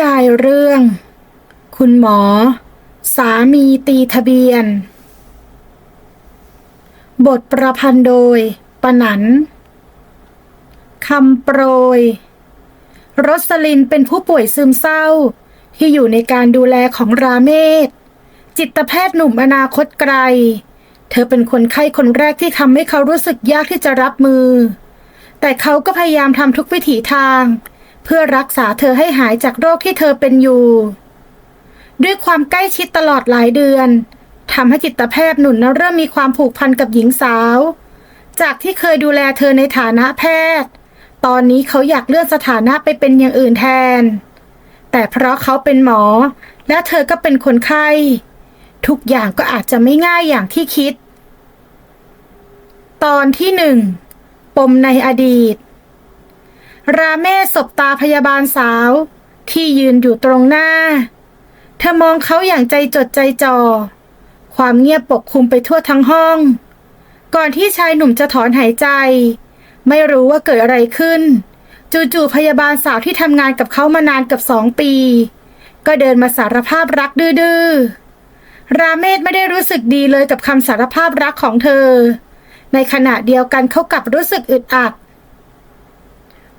ยายเรื่อง คุณหมอ สามีตีทะเบียน บทประพันธ์โดย ปนันคำโปรยรสลินเป็นผู้ป่วยซึมเศร้า ที่อยู่ในการดูแลของราเมศ จิตแพทย์หนุ่มอนาคตไกล เธอเป็นคนไข้คนแรกที่ทำให้เขารู้สึกยากที่จะรับมือ แต่เขาก็พยายามทำทุกวิถีทาง เพื่อรักษาเธอให้หายจากโรคที่เธอเป็นอยู่ ด้วยความใกล้ชิดตลอดหลายเดือนทำให้จิตแพทย์หนุ่นนะเริ่มมีความผูกพันกับหญิงสาว จากที่เคยดูแลเธอในฐานะแพทย์ ตอนนี้เขาอยากเลื่อนสถานะไปเป็นอย่างอื่นแทน แต่เพราะเขาเป็นหมอ และเธอก็เป็นคนไข้ ทุกอย่างก็อาจจะไม่ง่ายอย่างที่คิด ตอนที่หนึ่งปมในอดีต ราเมศสบตาพยาบาลสาว ที่ยืนอยู่ตรงหน้า เธอมองเขาอย่างใจจดใจจ่อ ความเงียบปกคลุมไปทั่วทั้งห้อง ก่อนที่ชายหนุ่มจะถอนหายใจ ไม่รู้ว่าเกิดอะไรขึ้น จู่ๆพยาบาลสาวที่ทำงานกับเขามานานเกับสองปี ก็เดินมาสารภาพรักดื้อๆ ราเมศไม่ได้รู้สึกดีเลยกับคำสารภาพรักของเธอ ในขณะเดียวกันเขากลับรู้สึกอึดอัด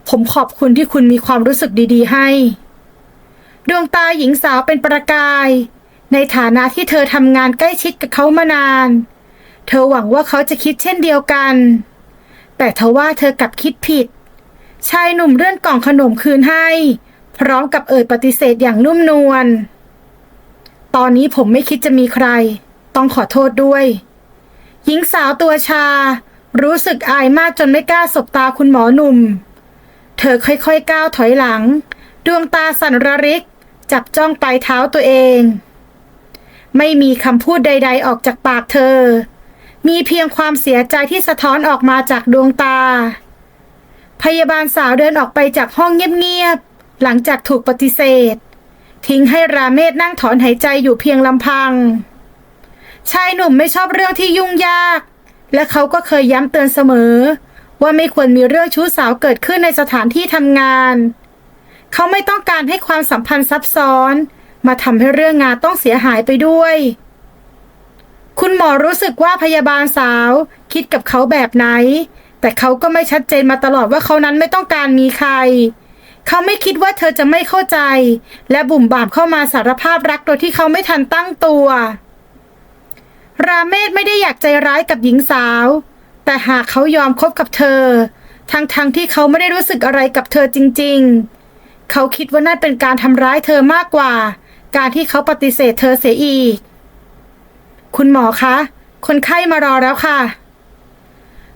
ผมขอบคุณที่คุณมีความรู้สึกดี ๆ ให้ ดวงตาหญิงสาวเป็นประกาย ในฐานะที่เธอทำงานใกล้ชิดกับเขามานาน เธอหวังว่าเขาจะคิดเช่นเดียวกัน แต่ทว่าเธอกลับคิดผิด ชายหนุ่มเลื่อนกล่องขนมคืนให้ พร้อมกับเอ่ยปฏิเสธอย่างนุ่มนวล ตอนนี้ผมไม่คิดจะมีใคร ต้องขอโทษด้วย หญิงสาวตัวชา รู้สึกอายมากจนไม่กล้าสบตาคุณหมอหนุ่ม เธอค่อยๆก้าวถอยหลัง ดวงตาสั่นระริก จับจ้องปลายเท้าตัวเอง ไม่มีคำพูดใด ๆ ออกจากปากเธอ มีเพียงความเสียใจที่สะท้อนออกมาจากดวงตา พยาบาลสาวเดินออกไปจากห้องเงียบๆ หลังจากถูกปฏิเสธ ทิ้งให้ราเมศนั่งถอนหายใจอยู่เพียงลำพัง ชายหนุ่มไม่ชอบเรื่องที่ยุ่งยาก และเขาก็เคยย้ำเตือนเสมอ ว่าไม่ควรมีเรื่องชู้สาวเกิดขึ้นในสถานที่ทำงาน เขาไม่ต้องการให้ความสัมพันธ์ซับซ้อน มาทำให้เรื่องงานต้องเสียหายไปด้วย คุณหมอรู้สึกว่าพยาบาลสาว คิดกับเขาแบบไหน แต่เขาก็ไม่ชัดเจนมาตลอดว่าเขานั้นไม่ต้องการมีใคร เขาไม่คิดว่าเธอจะไม่เข้าใจ และบุ่มบามเข้ามาสารภาพรักโดยที่เขาไม่ทันตั้งตัว ราเมศไม่ได้อยากใจร้ายกับหญิงสาว แต่หากเขายอมคบกับเธอ ทั้งๆทที่เขาไม่ได้รู้สึกอะไรกับเธอจริง ๆ เขาคิดว่านั่นเป็นการทำร้ายเธอมากกว่า การที่เขาปฏิเสธเธอเสียอีก คุณหมอคะ คนไข้มารอแล้วค่ะ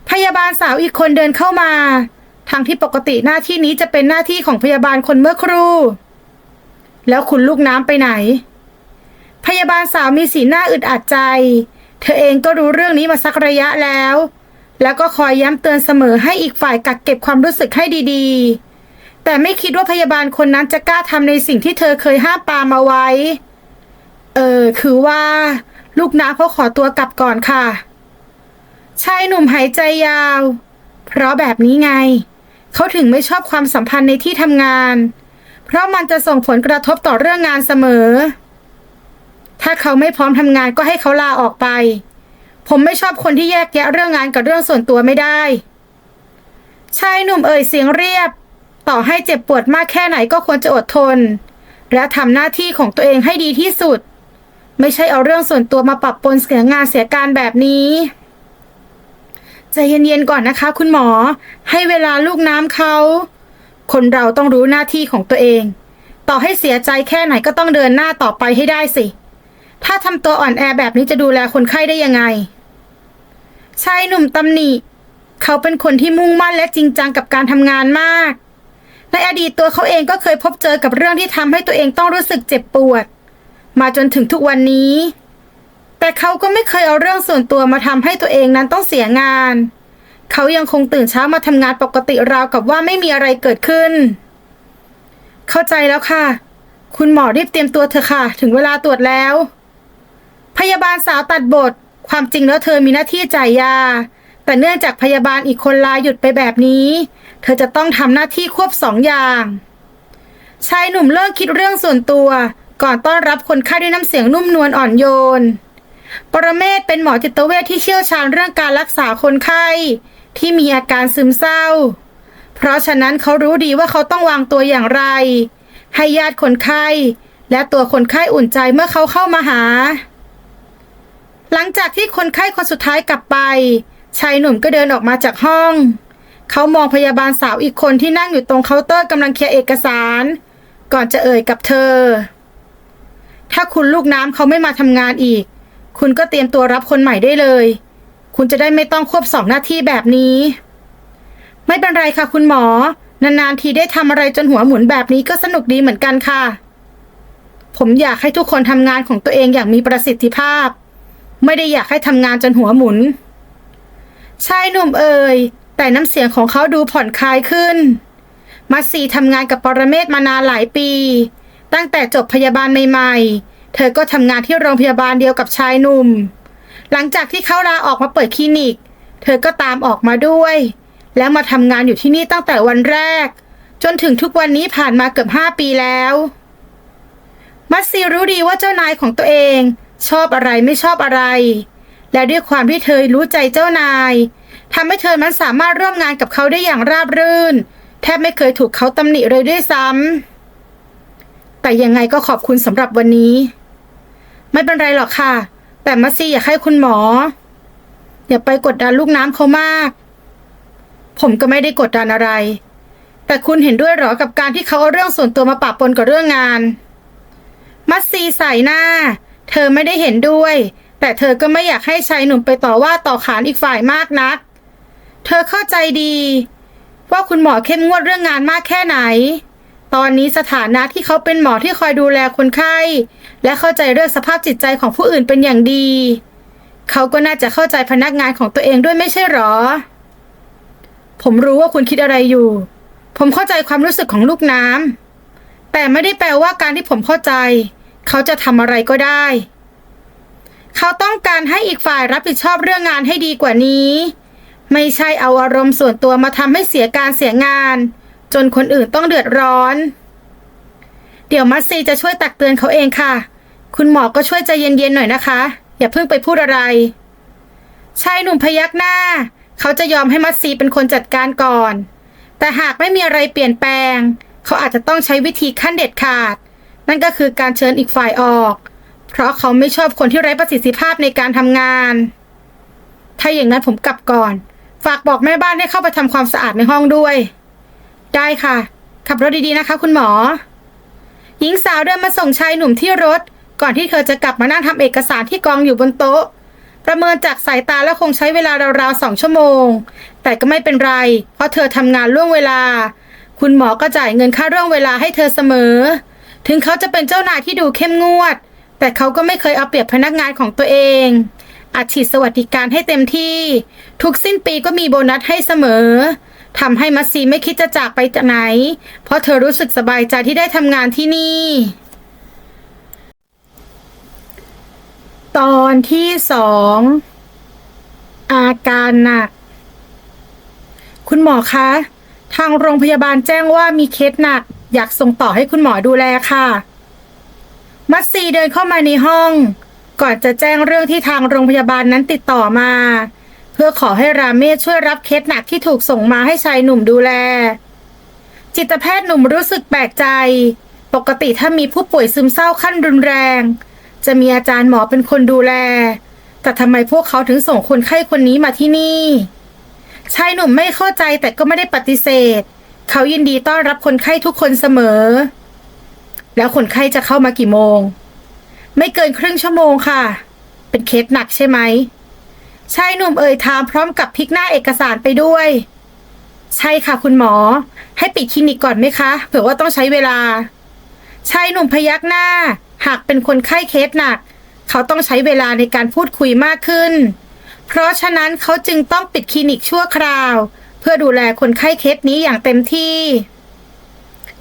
พยาบาลสาวอีกคนเดินเข้ามาทางที่ปกติหน้าที่นี้จะเป็นหน้าที่ของพยาบาลคนเมื่อครู่ แล้วคุณลูกน้ำไปไหน พยาบาลสาวมีสีหน้าอึดอัดใจ เธอเองก็รู้เรื่องนี้มาสักระยะแล้ว แล้วก็คอยย้ำเตือนเสมอให้อีกฝ่ายกักเก็บความรู้สึกให้ดีๆ แต่ไม่คิดว่าพยาบาลคนนั้นจะกล้าทำในสิ่งที่เธอเคยห้ามปามาไว้ เออ คือว่า ลูกน้ำเขาขอตัวกลับก่อนค่ะ ชายหนุ่มหายใจยาว เพราะแบบนี้ไง เขาถึงไม่ชอบความสัมพันธ์ในที่ทำงาน เพราะมันจะส่งผลกระทบต่อเรื่องงานเสมอ ถ้าเขาไม่พร้อมทำงานก็ให้เขาลาออกไป ผมไม่ชอบคนที่แยกแยะเรื่องงานกับเรื่องส่วนตัวไม่ได้ ชายหนุ่มเอ่ยเสียงเรียบ ต่อให้เจ็บปวดมากแค่ไหนก็ควรจะอดทน และทำหน้าที่ของตัวเองให้ดีที่สุด ไม่ใช่เอาเรื่องส่วนตัวมาปรับปนเสียงานเสียการแบบนี้ใจเย็นๆก่อนนะคะ คุณหมอ ให้เวลาลูกน้ำเขา คนเราต้องรู้หน้าที่ของตัวเอง ต่อให้เสียใจแค่ไหนก็ต้องเดินหน้าต่อไปให้ได้สิ ถ้าทำตัวอ่อนแอแบบนี้จะดูแลคนไข้ได้ยังไง ชายหนุ่มตำหนิ เขาเป็นคนที่มุ่งมั่นและจริงจังกับการทำงานมาก ในอดีตตัวเขาเองก็เคยพบเจอกับเรื่องที่ทำให้ตัวเองต้องรู้สึกเจ็บปวด มาจนถึงทุกวันนี้ แต่เขาก็ไม่เคยเอาเรื่องส่วนตัวมาทำให้ตัวเองนั้นต้องเสียงาน เขายังคงตื่นเช้ามาทำงานปกติราวกับว่าไม่มีอะไรเกิดขึ้น เข้าใจแล้วค่ะ คุณหมอรีบเตรียมตัวเถอะค่ะ ถึงเวลาตรวจแล้ว พยาบาลสาวตัดบท ความจริงแล้วเธอมีหน้าที่จ่ายยา แต่เนื่องจากพยาบาลอีกคนลาหยุดไปแบบนี้ เธอจะต้องทำหน้าที่ควบสองอย่างชายหนุ่มเลิกคิดเรื่องส่วนตัว ก่อนต้อนรับคนไข้ด้วยน้ำเสียงนุ่มนวลอ่อนโยน ปรเมศเป็นหมอจิตเวชที่เชี่ยวชาญเรื่องการรักษาคนไข้ ที่มีอาการซึมเศร้า เพราะฉะนั้นเขารู้ดีว่าเขาต้องวางตัวอย่างไร ให้ญาติคนไข้ และตัวคนไข้อุ่นใจเมื่อเขาเข้ามาหา หลังจากที่คนไข้คนสุดท้ายกลับไป ชายหนุ่มก็เดินออกมาจากห้อง เขามองพยาบาลสาวอีกคนที่นั่งอยู่ตรงเคาน์เตอร์กำลังเคลียร์เอกสาร ก่อนจะเอ่ยกับเธอ ถ้าคุณลูกน้ำเขาไม่มาทำงานอีก คุณก็เตรียมตัวรับคนใหม่ได้เลย คุณจะได้ไม่ต้องควบสองหน้าที่แบบนี้ ไม่เป็นไรค่ะคุณหมอ นานๆทีได้ทำอะไรจนหัวหมุนแบบนี้ก็สนุกดีเหมือนกันค่ะ ผมอยากให้ทุกคนทำงานของตัวเองอย่างมีประสิทธิภาพ ไม่ได้อยากให้ทำงานจนหัวหมุน ชายหนุ่มเอ่ย แต่น้ำเสียงของเขาดูผ่อนคลายขึ้น มัสซีทำงานกับปรเมศมานานหลายปี ตั้งแต่จบพยาบาลใหม่ๆ เธอก็ทำงานที่โรงพยาบาลเดียวกับชายหนุ่ม หลังจากที่เขาลาออกมาเปิดคลินิก เธอก็ตามออกมาด้วย แล้วมาทำงานอยู่ที่นี่ตั้งแต่วันแรก จนถึงทุกวันนี้ผ่านมาเกือบห้าปีแล้วมัสซีรู้ดีว่าเจ้านายของตัวเอง ชอบอะไรไม่ชอบอะไร และด้วยความที่เธอรู้ใจเจ้านายทำให้เธอมันสามารถร่วมงานกับเขาได้อย่างราบรื่น แทบไม่เคยถูกเขาตำหนิเลยด้วยซ้ำแต่ยังไงก็ขอบคุณสำหรับวันนี้ ไม่เป็นไรหรอกค่ะ แต่มัสซี่อยากให้คุณหมอ อย่าไปกดดันลูกน้ำเขามาก ผมก็ไม่ได้กดดันอะไร แต่คุณเห็นด้วยหรอกับการที่เขาเอาเรื่องส่วนตัวมาปะปนกับเรื่องงาน มัสซีใส่หน้า เธอไม่ได้เห็นด้วย แต่เธอก็ไม่อยากให้ชายหนุ่มไปต่อว่าต่อขานอีกฝ่ายมากนัก เธอเข้าใจดี ว่าคุณหมอเข้มงวดเรื่องงานมากแค่ไหน ตอนนี้สถานะที่เขาเป็นหมอที่คอยดูแลคนไข้ และเข้าใจเรื่องสภาพจิตใจของผู้อื่นเป็นอย่างดี เขาก็น่าจะเข้าใจพนักงานของตัวเองด้วยไม่ใช่หรอ ผมรู้ว่าคุณคิดอะไรอยู่ ผมเข้าใจความรู้สึกของลูกน้ำแต่ไม่ได้แปลว่าการที่ผมเข้าใจ เขาจะทำอะไรก็ได้ เขาต้องการให้อีกฝ่ายรับผิดชอบเรื่องงานให้ดีกว่านี้ ไม่ใช่เอาอารมณ์ส่วนตัวมาทำให้เสียการเสียงาน จนคนอื่นต้องเดือดร้อน เดี๋ยวมัสซีจะช่วยตักเตือนเขาเองค่ะ คุณหมอก็ช่วยใจเย็นๆหน่อยนะคะ อย่าเพิ่งไปพูดอะไรชายหนุ่มพยักหน้า เขาจะยอมให้มัสซีเป็นคนจัดการก่อน แต่หากไม่มีอะไรเปลี่ยนแปลง เขาอาจจะต้องใช้วิธีขั้นเด็ดขาด นั่นก็คือการเชิญอีกฝ่ายออก เพราะเขาไม่ชอบคนที่ไร้ประสิทธิภาพในการทำงาน ถ้าอย่างนั้นผมกลับก่อน ฝากบอกแม่บ้านให้เข้าไปทำความสะอาดในห้องด้วย ได้ค่ะ ขับรถดีๆนะคะ คุณหมอ หญิงสาวเดินมาส่งชายหนุ่มที่รถ ก่อนที่เธอจะกลับมานั่งทำเอกสารที่กองอยู่บนโต๊ะ ประเมินจากสายตาแล้วคงใช้เวลาราวๆสองชั่วโมง แต่ก็ไม่เป็นไร เพราะเธอทำงานล่วงเวลา คุณหมอก็จ่ายเงินค่าเรื่องเวลาให้เธอเสมอ ถึงเขาจะเป็นเจ้านายที่ดูเข้มงวด แต่เขาก็ไม่เคยเอาเปรียบพนักงานของตัวเองอัดฉีดสวัสดิการให้เต็มที่ ทุกสิ้นปีก็มีโบนัสให้เสมอทำให้มัสซีไม่คิดจะจากไปจากไหน เพราะเธอรู้สึกสบายใจที่ได้ทำงานที่นี่ ตอนที่สองอาการหนัก คุณหมอคะ ทางโรงพยาบาลแจ้งว่ามีเคสหนัก อยากส่งต่อให้คุณหมอดูแลค่ะ มัสซีเดินเข้ามาในห้อง ก่อนจะแจ้งเรื่องที่ทางโรงพยาบาลนั้นติดต่อมา เพื่อขอให้ราเมศช่วยรับเคสหนักที่ถูกส่งมาให้ชายหนุ่มดูแล จิตแพทย์หนุ่มรู้สึกแปลกใจ ปกติถ้ามีผู้ป่วยซึมเศร้าขั้นรุนแรง จะมีอาจารย์หมอเป็นคนดูแล แต่ทำไมพวกเขาถึงส่งคนไข้คนนี้มาที่นี่ชายหนุ่มไม่เข้าใจแต่ก็ไม่ได้ปฏิเสธ เขายินดีต้อนรับคนไข้ทุกคนเสมอ แล้วคนไข้จะเข้ามากี่โมง ไม่เกินครึ่งชั่วโมงค่ะ เป็นเคสหนักใช่ไหมชายหนุ่มเอ่ยถามพร้อมกับพลิกหน้าเอกสารไปด้วย ใช่ค่ะคุณหมอ ให้ปิดคลินิกก่อนไหมคะ เผื่อว่าต้องใช้เวลาชายหนุ่มพยักหน้า หากเป็นคนไข้เคสหนัก เขาต้องใช้เวลาในการพูดคุยมากขึ้น เพราะฉะนั้นเขาจึงต้องปิดคลินิกชั่วคราว เพื่อดูแลคนไข้เคสนี้อย่างเต็มที่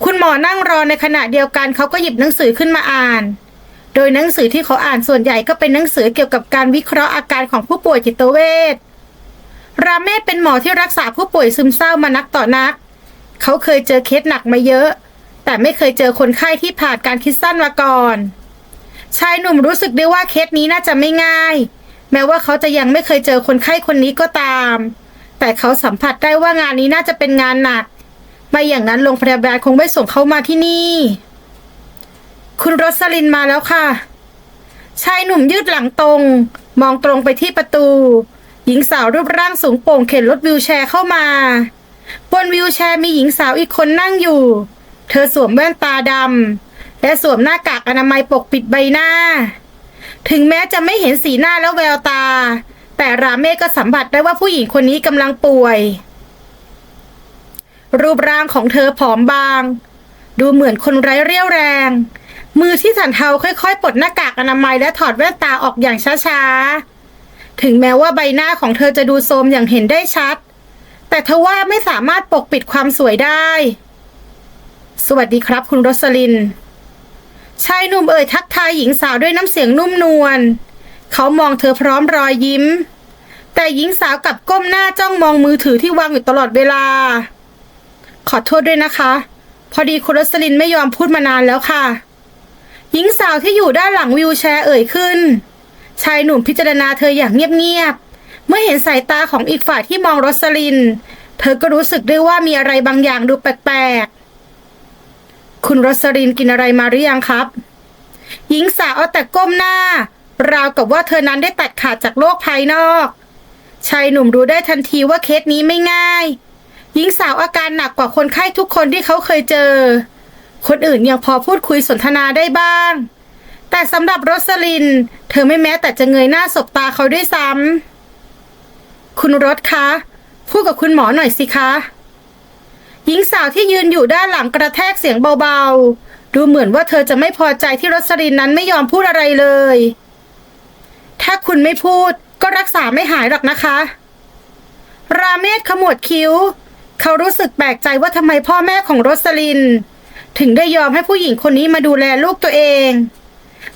คุณหมอนั่งรอในขณะเดียวกันเขาก็หยิบหนังสือขึ้นมาอ่าน โดยหนังสือที่เขาอ่านส่วนใหญ่ก็เป็นหนังสือเกี่ยวกับการวิเคราะห์อาการของผู้ป่วยจิตเวชราเมศเป็นหมอที่รักษาผู้ป่วยซึมเศร้ามานักต่อนัก เขาเคยเจอเคสหนักมาเยอะ แต่แต่ไม่เคยเจอคนไข้ที่ผ่านการคิดสั้นมาก่อน ชายหนุ่มรู้สึกได้ว่าเคสนี้น่าจะไม่ง่าย แม้ว่าเขาจะยังไม่เคยเจอคนไข้คนนี้ก็ตาม แต่เขาสัมผัสได้ว่างานนี้น่าจะเป็นงานหนัก ไม่อย่างนั้นโรงพยาบาลคงไม่ส่งเขามาที่นี่ คุณรสลินมาแล้วค่ะ ชายหนุ่มยืดหลังตรง มองตรงไปที่ประตู หญิงสาวรูปร่างสูงโป่งเข็นรถวิวแชร์เข้ามา บนวิวแชร์มีหญิงสาวอีกคนนั่งอยู่ เธอสวมแว่นตาดำและสวมหน้ากากอนามัยปกปิดใบหน้า ถึงแม้จะไม่เห็นสีหน้าและแววตา แต่ราเมฆก็สัมผัสได้ว่าผู้หญิงคนนี้กำลังป่วย รูปร่างของเธอผอมบาง ดูเหมือนคนไร้เรี่ยวแรง มือที่สันเทาค่อยๆปลดหน้ากากอนามัยและถอดแว่นตาออกอย่างช้าๆ ถึงแม้ว่าใบหน้าของเธอจะดูโทรมอย่างเห็นได้ชัด แต่ทว่าไม่สามารถปกปิดความสวยได้ สวัสดีครับคุณโรสลินชายหนุ่มเอ่ยทักทายหญิงสาวด้วยน้ำเสียงนุ่มนวลเขามองเธอพร้อมรอยยิ้ม แต่หญิงสาวกลับก้มหน้าจ้องมองมือถือที่วางอยู่ตลอดเวลา ขอโทษด้วยนะคะ พอดีคุณรสลินไม่ยอมพูดมานานแล้วค่ะ หญิงสาวที่อยู่ด้านหลังวิวแชร์เอ่ยขึ้น ชายหนุ่มพิจารณาเธออย่างเงียบๆ เมื่อเห็นสายตาของอีกฝ่ายที่มองรสลิน เธอก็รู้สึกได้ว่ามีอะไรบางอย่างดูแปลกๆ คุณรสลินกินอะไรมาหรือยังครับ หญิงสาวเอาแต่ก้มหน้า ราวกับว่าเธอนั้นได้ตัดขาดจากโลกภายนอก ชายหนุ่มรู้ได้ทันทีว่าเคสนี้ไม่ง่าย หญิงสาวอาการหนักกว่าคนไข้ทุกคนที่เขาเคยเจอ คนอื่นยังพอพูดคุยสนทนาได้บ้าง แต่สำหรับโรสลิน เธอไม่แม้แต่จะเงยหน้าสบตาเขาด้วยซ้ำคุณรสคะพูดกับคุณหมอหน่อยสิคะ หญิงสาวที่ยืนอยู่ด้านหลังกระแทกเสียงเบาๆ ดูเหมือนว่าเธอจะไม่พอใจที่รสลินนั้นไม่ยอมพูดอะไรเลย ถ้าคุณไม่พูด ก็รักษาไม่หายหรอกนะคะ ราเมศขมวดคิ้ว เขารู้สึกแปลกใจว่าทำไมพ่อแม่ของโรสลิน ถึงได้ยอมให้ผู้หญิงคนนี้มาดูแลลูกตัวเอง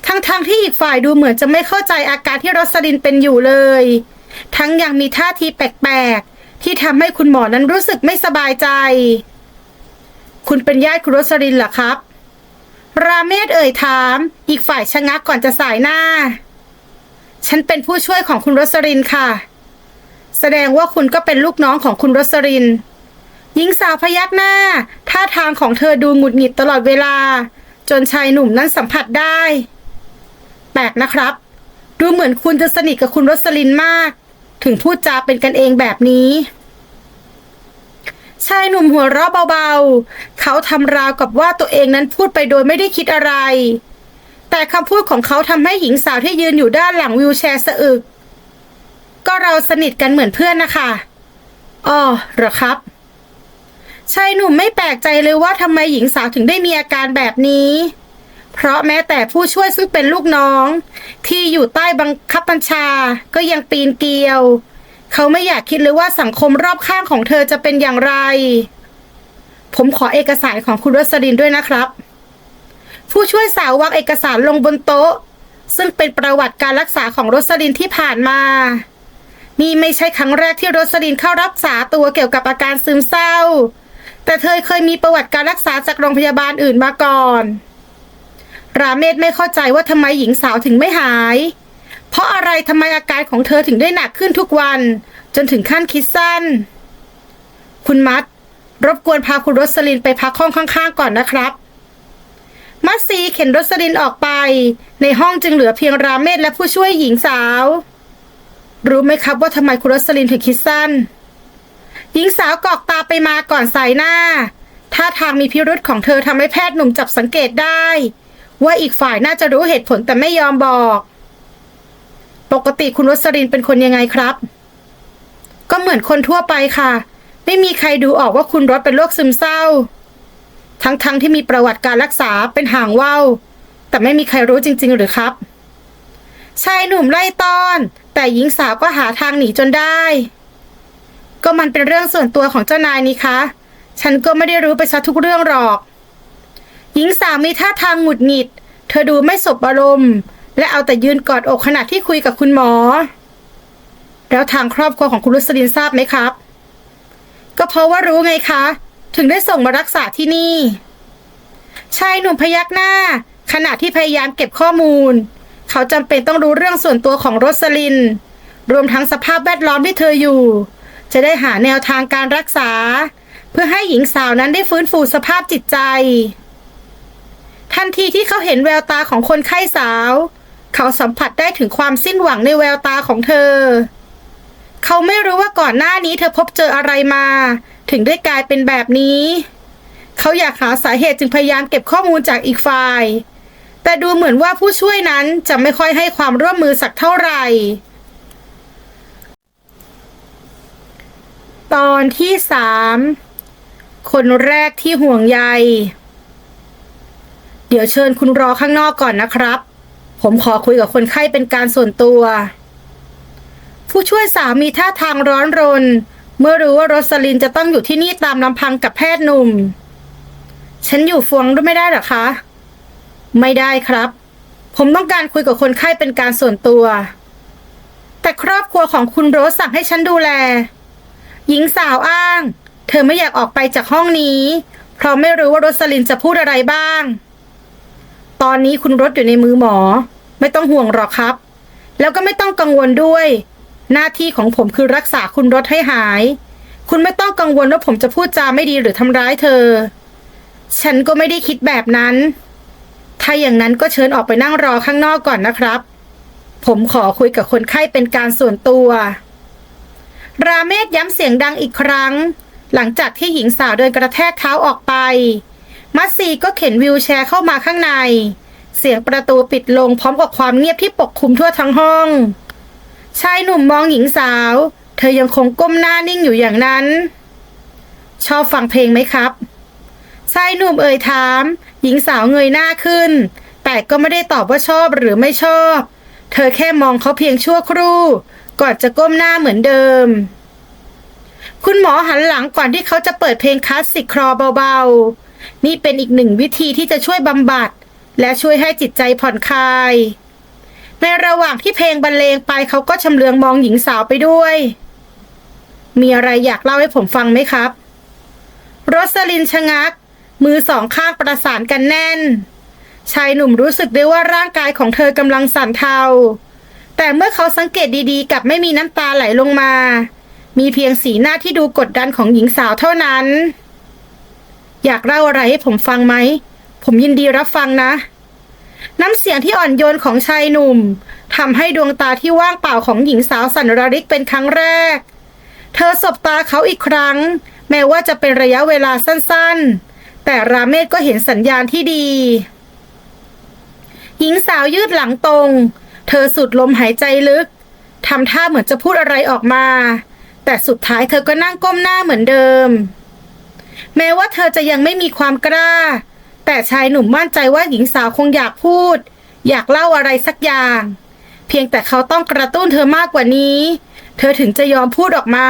ทั้งๆทที่อีกฝ่ายดูเหมือนจะไม่เข้าใจอาการที่โรสลินเป็นอยู่เลย ทั้งยังมีท่าทีแปลกๆที่ทำให้คุณหมอนั้นรู้สึกไม่สบายใจ คุณเป็นญาติคุณโรสลินเหรอครับ ราเมศเอ่ยถาม อีกฝ่ายชะงักก่อนจะสายหน้า ฉันเป็นผู้ช่วยของคุณโรสลินค่ะ แสดงว่าคุณก็เป็นลูกน้องของคุณโรสลินหญิงสาวพยักหน้า ท่าทางของเธอดูหงุดหงิดตลอดเวลา จนชายหนุ่มนั้นสัมผัสได้ แปลกนะครับ ดูเหมือนคุณจะสนิทกับคุณโรสลินมาก ถึงพูดจาเป็นกันเองแบบนี้ ชายหนุ่มหัวเราะเบาๆ เขาทำราวกับว่าตัวเองนั้นพูดไปโดยไม่ได้คิดอะไร แต่คำพูดของเขาทำให้หญิงสาวที่ยืนอยู่ด้านหลังวิวแชร์สะอึก ก็เราสนิทกันเหมือนเพื่อนนะคะอ๋อเหรอครับชายหนุ่มไม่แปลกใจเลยว่าทำไมหญิงสาวถึงได้มีอาการแบบนี้ เพราะแม้แต่ผู้ช่วยซึ่งเป็นลูกน้อง ที่อยู่ใต้บังคับบัญชา ก็ยังปีนเกลียว เขาไม่อยากคิดเลยว่าสังคมรอบข้างของเธอจะเป็นอย่างไร ผมขอเอกสารของคุณรสลินด้วยนะครับ ผู้ช่วยสาววางเอกสารลงบนโต๊ะ ซึ่งเป็นประวัติการรักษาของโรสลินที่ผ่านมา นี่ไม่ใช่ครั้งแรกที่โรสลินเข้ารักษาตัวเกี่ยวกับอาการซึมเศร้า แต่เธอเคยมีประวัติการรักษาจากโรงพยาบาลอื่นมาก่อน ราเมศไม่เข้าใจว่าทำไมหญิงสาวถึงไม่หาย เพราะอะไรทำไมอาการของเธอถึงได้หนักขึ้นทุกวัน จนถึงขั้นคิดสั้น คุณมัดรบกวนพาคุณโรสลินไปพักห้องข้างๆก่อนนะครับ มัดซีเข็นโรสลินออกไป ในห้องจึงเหลือเพียงราเมศและผู้ช่วยหญิงสาว รู้ไหมครับว่าทำไมคุณโรสลินถึงคิดสั้น หญิงสาวกอกตาไปมาก่อนสายหน้าท่าทางมีพิรุษของเธอทำให้แพทย์หนุ่มจับสังเกตได้ ว่าอีกฝ่ายน่าจะรู้เหตุผลแต่ไม่ยอมบอก ปกติคุณโรสลินเป็นคนยังไงครับ ก็เหมือนคนทั่วไปค่ะ ไม่มีใครดูออกว่าคุณรถเป็นโรคซึมเศร้า ทั้งๆทที่มีประวัติการรักษาเป็นห่างว่าวแต่ไม่มีใครรู้จริง ๆ หรือครับ ชายหนุ่มไล่ต้อน แต่หญิงสาวก็หาทางหนีจนได้ ก็มันเป็นเรื่องส่วนตัวของเจ้านายนี่คะ ฉันก็ไม่ได้รู้ไปซะทุกเรื่องหรอก หญิงสาวมีท่าทางหงุดหงิด เธอดูไม่สบอารมณ์ และเอาแต่ยืนกอดอกขณะที่คุยกับคุณหมอ แล้วทางครอบครัวของคุณรุสลินทราบไหมครับ ก็เพราะว่ารู้ไงคะ ถึงได้ส่งมารักษาที่นี่ ชายหนุ่มพยักหน้า ขณะที่พยายามเก็บข้อมูล เขาจำเป็นต้องรู้เรื่องส่วนตัวของโรสลิน รวมทั้งสภาพแวดล้อมที่เธออยู่ จะได้หาแนวทางการรักษา เพื่อให้หญิงสาวนั้นได้ฟื้นฟูสภาพจิตใจ ทันทีที่เขาเห็นแววตาของคนไข้สาว เขาสัมผัสได้ถึงความสิ้นหวังในแววตาของเธอ เขาไม่รู้ว่าก่อนหน้านี้เธอพบเจออะไรมา ถึงได้กลายเป็นแบบนี้ เขาอยากหาสาเหตุจึงพยายามเก็บข้อมูลจากอีกฝ่าย แต่ดูเหมือนว่าผู้ช่วยนั้นจะไม่ค่อยให้ความร่วมมือสักเท่าไหร่ ตอนที่สามคนแรกที่ห่วงใย เดี๋ยวเชิญคุณรอข้างนอกก่อนนะครับ ผมขอคุยกับคนไข้เป็นการส่วนตัว ผู้ช่วยสามีท่าทางร้อนรน เมื่อรู้ว่าโรสลินจะต้องอยู่ที่นี่ตามลำพังกับแพทย์หนุ่ม ฉันอยู่ฟวงด้วยไม่ได้หรอคะ ไม่ได้ครับ ผมต้องการคุยกับคนไข้เป็นการส่วนตัว แต่ครอบครัวของคุณโรสสั่งให้ฉันดูแล หญิงสาวอ้าง เธอไม่อยากออกไปจากห้องนี้ เพราะไม่รู้ว่าโรสลินจะพูดอะไรบ้าง ตอนนี้คุณรถอยู่ในมือหมอ ไม่ต้องห่วงหรอกครับ แล้วก็ไม่ต้องกังวลด้วย หน้าที่ของผมคือรักษาคุณรถให้หาย คุณไม่ต้องกังวลว่าผมจะพูดจาไม่ดีหรือทำร้ายเธอ ฉันก็ไม่ได้คิดแบบนั้น ถ้าอย่างนั้นก็เชิญออกไปนั่งรอข้างนอกก่อนนะครับ ผมขอคุยกับคนไข้เป็นการส่วนตัว ราเมศย้ำเสียงดังอีกครั้ง หลังจากที่หญิงสาวเดินกระแทกเท้าออกไป มัสซีก็เข็นวิวแชร์เข้ามาข้างใน เสียงประตูปิดลงพร้อมกับความเงียบที่ปกคลุมทั่วทั้งห้อง ชายหนุ่มมองหญิงสาว เธอยังคงก้มหน้านิ่งอยู่อย่างนั้น ชอบฟังเพลงไหมครับ ชายหนุ่มเอ่ยถาม หญิงสาวเงยหน้าขึ้น แต่ก็ไม่ได้ตอบว่าชอบหรือไม่ชอบ เธอแค่มองเขาเพียงชั่วครู่ ก่อนจะก้มหน้าเหมือนเดิม คุณหมอหันหลังก่อนที่เขาจะเปิดเพลงคลาสสิกคลอเบาๆ นี่เป็นอีกหนึ่งวิธีที่จะช่วยบำบัด และช่วยให้จิตใจผ่อนคลาย ในระหว่างที่เพลงบรรเลงไปเขาก็ชำเลืองมองหญิงสาวไปด้วย มีอะไรอยากเล่าให้ผมฟังไหมครับ โรสลินชะงัก มือสองข้างประสานกันแน่น ชายหนุ่มรู้สึกได้ว่าร่างกายของเธอกำลังสั่นเทา แต่เมื่อเขาสังเกตดีๆกลับไม่มีน้ำตาไหลลงมา มีเพียงสีหน้าที่ดูกดดันของหญิงสาวเท่านั้น อยากเล่าอะไรให้ผมฟังไหม ผมยินดีรับฟังนะ น้ำเสียงที่อ่อนโยนของชายหนุ่มทำให้ดวงตาที่ว่างเปล่าของหญิงสาวสั่นระริกเป็นครั้งแรก เธอสบตาเขาอีกครั้ง แม้ว่าจะเป็นระยะเวลาสั้นๆ แต่ราเมศก็เห็นสัญญาณที่ดี หญิงสาวยืดหลังตรง เธอสุดลมหายใจลึกทำท่าเหมือนจะพูดอะไรออกมา แต่สุดท้ายเธอก็นั่งก้มหน้าเหมือนเดิม แม้ว่าเธอจะยังไม่มีความกล้า แต่ชายหนุ่มมั่นใจว่าหญิงสาวคงอยากพูด อยากเล่าอะไรสักอย่าง เพียงแต่เขาต้องกระตุ้นเธอมากกว่านี้ เธอถึงจะยอมพูดออกมา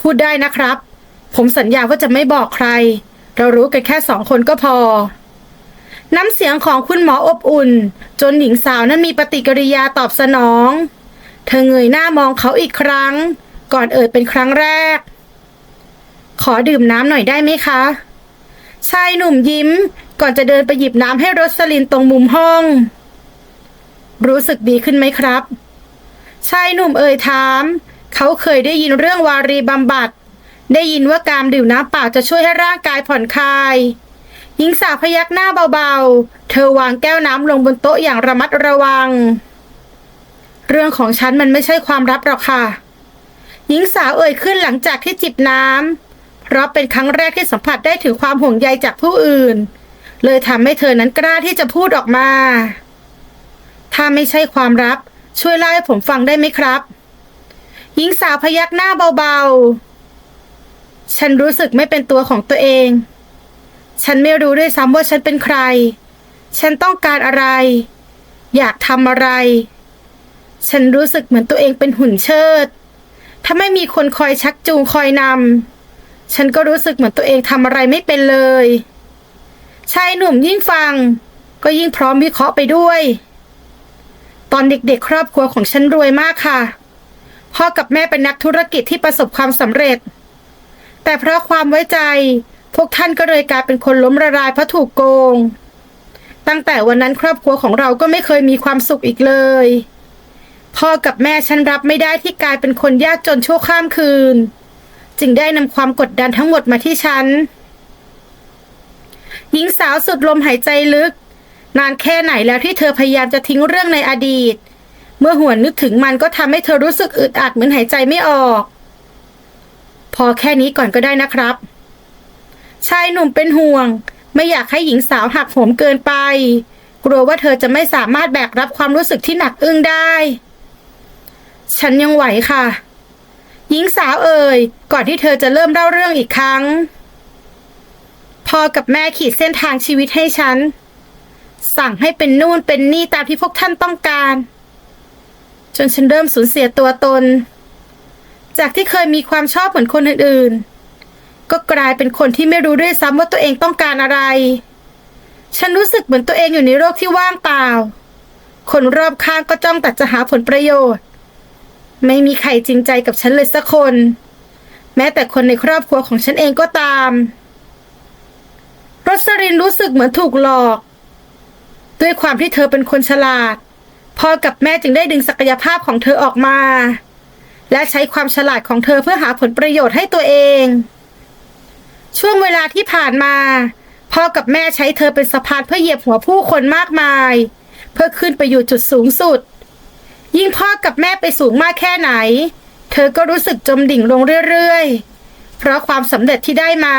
พูดได้นะครับ ผมสัญญาว่าจะไม่บอกใคร เรารู้กันแค่สองคนก็พอ น้ำเสียงของคุณหมออบอุ่น จนหญิงสาวนั้นมีปฏิกิริยาตอบสนอง เธอเงยหน้ามองเขาอีกครั้ง ก่อนเอ่ยเป็นครั้งแรก ขอดื่มน้ำหน่อยได้ไหมคะ ชายหนุ่มยิ้ม ก่อนจะเดินไปหยิบน้ำให้รสลินตรงมุมห้อง รู้สึกดีขึ้นไหมครับ ชายหนุ่มเอ่ยถาม เขาเคยได้ยินเรื่องวารีบำบัด ได้ยินว่าการดื่มน้ำเปล่าจะช่วยให้ร่างกายผ่อนคลายหญิงสาวพยักหน้าเบาๆ เธอวางแก้วน้ำลงบนโต๊ะอย่างระมัดระวัง เรื่องของฉันมันไม่ใช่ความลับหรอกค่ะ หญิงสาวเอ่ยขึ้นหลังจากที่จิบน้ำ เพราะเป็นครั้งแรกที่สัมผัสได้ถึงความห่วงใยจากผู้อื่น เลยทำให้เธอนั้นกล้าที่จะพูดออกมา ถ้าไม่ใช่ความลับ ช่วยเล่าให้ผมฟังได้ไหมครับ หญิงสาวพยักหน้าเบาๆ ฉันรู้สึกไม่เป็นตัวของตัวเอง ฉันไม่รู้ด้วยซ้ำว่าฉันเป็นใคร ฉันต้องการอะไร อยากทำอะไร ฉันรู้สึกเหมือนตัวเองเป็นหุ่นเชิด ถ้าไม่มีคนคอยชักจูงคอยนำ ฉันก็รู้สึกเหมือนตัวเองทำอะไรไม่เป็นเลย ชายหนุ่มยิ่งฟัง ก็ยิ่งพร้อมวิเคราะห์ไปด้วย ตอนเด็กๆ ครอบครัวของฉันรวยมากค่ะ พ่อกับแม่เป็นนักธุรกิจที่ประสบความสำเร็จ แต่เพราะความไว้ใจ พวกท่านก็เลยกลายเป็นคนล้มละลายเพราะถูกโกง ตั้งแต่วันนั้นครอบครัวของเราก็ไม่เคยมีความสุขอีกเลยพ่อกับแม่ฉันรับไม่ได้ที่กลายเป็นคนยากจนชั่วข้ามคืน จึงได้นำความกดดันทั้งหมดมาที่ฉัน หญิงสาวสุดลมหายใจลึก นานแค่ไหนแล้วที่เธอพยายามจะทิ้งเรื่องในอดีต เมื่อหวนนึกถึงมันก็ทำให้เธอรู้สึกอึดอัดเหมือนหายใจไม่ออก พอแค่นี้ก่อนก็ได้นะครับ ชายหนุ่มเป็นห่วง ไม่อยากให้หญิงสาวหักโหมเกินไป กลัวว่าเธอจะไม่สามารถแบกรับความรู้สึกที่หนักอึ้งได้ ฉันยังไหวค่ะ หญิงสาวเอ่ย ก่อนที่เธอจะเริ่มเล่าเรื่องอีกครั้ง พ่อกับแม่ขีดเส้นทางชีวิตให้ฉัน สั่งให้เป็นนู่นเป็นนี่ตามที่พวกท่านต้องการ จนฉันเริ่มสูญเสียตัวตน จากที่เคยมีความชอบเหมือนคนอื่นๆ ก็กลายเป็นคนที่ไม่รู้ด้วยซ้ำว่าตัวเองต้องการอะไร ฉันรู้สึกเหมือนตัวเองอยู่ในโลกที่ว่างเปล่า คนรอบข้างก็จ้องแต่จะหาผลประโยชน์ ไม่มีใครจริงใจกับฉันเลยสักคน แม้แต่คนในครอบครัวของฉันเองก็ตามรสรินรู้สึกเหมือนถูกหลอก ด้วยความที่เธอเป็นคนฉลาด พ่อกับแม่จึงได้ดึงศักยภาพของเธอออกมา และใช้ความฉลาดของเธอเพื่อหาผลประโยชน์ให้ตัวเอง ช่วงเวลาที่ผ่านมา พ่อกับแม่ใช้เธอเป็นสะพานเพื่อเหยียบหัวผู้คนมากมาย เพื่อขึ้นไปอยู่จุดสูงสุด ยิ่งพ่อกับแม่ไปสูงมากแค่ไหน เธอก็รู้สึกจมดิ่งลงเรื่อยๆ เพราะความสำเร็จที่ได้มา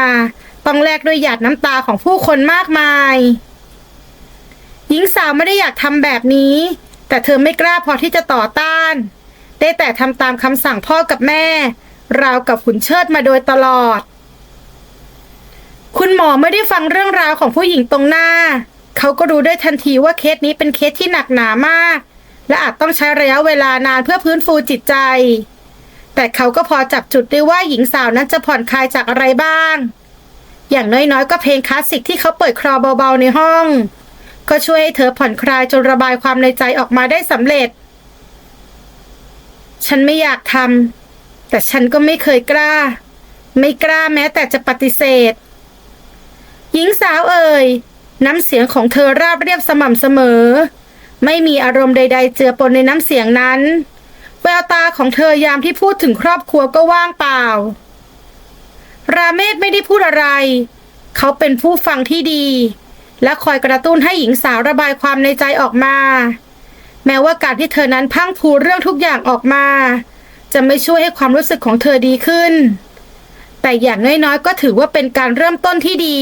ต้องแลกด้วยหยาดน้ำตาของผู้คนมากมาย หญิงสาวไม่ได้อยากทำแบบนี้ แต่เธอไม่กล้าพอที่จะต่อต้าน ได้แต่ทำตามคำสั่งพ่อกับแม่ ราวกับขุนเชิดมาโดยตลอด คุณหมอไม่ได้ฟังเรื่องราวของผู้หญิงตรงหน้า เขาก็รู้ได้ทันทีว่าเคสนี้เป็นเคสที่หนักหนามาก และอาจต้องใช้ระยะเวลานานเพื่อพื้นฟูจิตใจ แต่เขาก็พอจับจุดได้ว่าหญิงสาวนั้นจะผ่อนคลายจากอะไรบ้าง อย่างน้อยๆ ก็เพลงคลาสสิกที่เขาเปิดคลอเบาๆในห้อง ก็ช่วยให้เธอผ่อนคลายจนระบายความในใจออกมาได้สำเร็จ ฉันไม่อยากทำแต่ฉันก็ไม่เคยกล้า ไม่กล้าแม้แต่จะปฏิเสธ หญิงสาวเอ่ยน้ำเสียงของเธอราบเรียบสม่ำเสมอ ไม่มีอารมณ์ใด ๆ เจือปนในน้ำเสียงนั้น แววตาของเธอยามที่พูดถึงครอบครัวก็ว่างเปล่า ราเมศไม่ได้พูดอะไร เขาเป็นผู้ฟังที่ดี และคอยกระตุ้นให้หญิงสาวระบายความในใจออกมา แม้ว่าการที่เธอนั้นพังพูเรื่องทุกอย่างออกมา จะไม่ช่วยให้ความรู้สึกของเธอดีขึ้น แต่อย่างน้อยๆก็ถือว่าเป็นการเริ่มต้นที่ดี